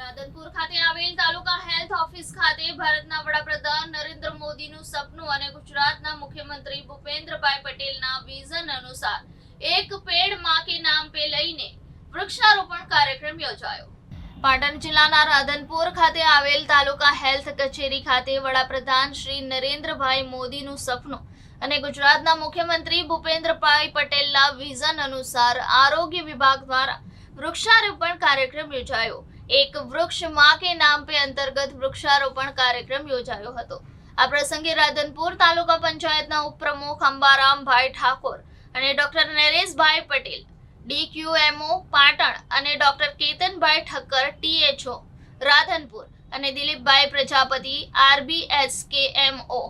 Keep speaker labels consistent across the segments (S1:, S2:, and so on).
S1: રાધનપુર ખાતે આવેલ તાલુકા health office ખાતે ભારતના વડાપ્રધાન નરેન્દ્ર મોદીનું સપનું અને ગુજરાતના મુખ્યમંત્રી ભૂપેન્દ્રભાઈ પટેલના વિઝન અનુસાર એક પેડમાં કે નામ પે લઈને વૃક્ષારોપણ કાર્યક્રમ યોજાયો. પાટણ જિલ્લાના રાધનપુર ખાતે આવેલ તાલુકા હેલ્થ કચેરી ખાતે વડાપ્રધાન શ્રી નરેન્દ્રભાઈ મોદીનું સપનું અને ગુજરાતના મુખ્યમંત્રી ભૂપેન્દ્રભાઈ પટેલના વિઝન અનુસાર આરોગ્ય વિભાગ દ્વારા વૃક્ષારોપણ કાર્યક્રમ યોજાયો. એક વૃક્ષમાં કે નામ પે અંતર્ગત વૃક્ષારોપણ કાર્યક્રમ યોજાયો હતો. આ પ્રસંગે રાધનપુર તાલુકા પંચાયતના ઉપપ્રમુખ અંબારામભાઈ ઠાકોર અને ડોક્ટર નરેશભાઈ પટેલ, ડીક્યુએમઓ પાટણ અને ડોક્ટર કેતનભાઈ ઠક્કર, ટીએચઓ રાધનપુર અને દિલીપભાઈ પ્રજાપતિ, આરબીએસકેએમઓ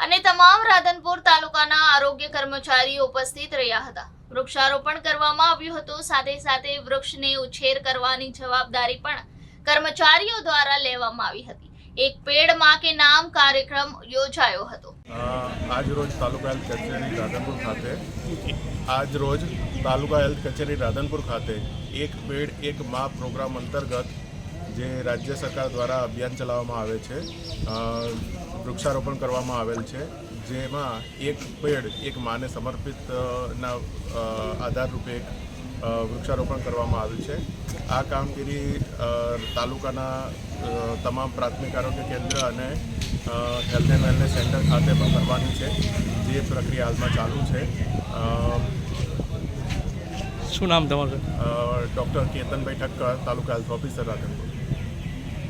S1: અને તમામ રાધનપુર તાલુકાના આરોગ્ય કર્મચારીઓ ઉપસ્થિત રહ્યા હતા. વૃક્ષારોપણ કરવામાં આવ્યું હતું. સાથે સાથે વૃક્ષને ઉછેર કરવાની જવાબદારી પણ કર્મચારીઓ દ્વારા લેવામાં આવી હતી. એક પેડમાં કે નામ કાર્યક્રમ યોજાયો હતો.
S2: આજ રોજ તાલુકા હેલ્થ કચેરી રાધનપુર ખાતે, આજ રોજ તાલુકા હેલ્થ કચેરી રાધનપુર ખાતે એક પેડ, એક મા પ્રોગ્રામ અંતર્ગત જે રાજ્ય સરકાર દ્વારા અભિયાન ચલાવવામાં આવે છે વૃક્ષારોપણ કરવામાં આવેલ છે જેમાં એક પેડ એક માને સમર્પિત ના આધારરૂપે આધાર રૂપે એક વૃક્ષારોપણ કરવામાં આવ્યું છે. આ કામગીરી તાલુકાના તમામ પ્રાથમિક આરોગ્ય કેન્દ્ર અને હેલ્થ એન્ડ વેલનેસ સેન્ટર ખાતે પણ કરવાની છે જે પ્રક્રિયા હાલમાં ચાલુ છે.
S3: શું નામ તમારું?
S2: Doctor Ketanbhai Thakkar taluka health officer Radhanpur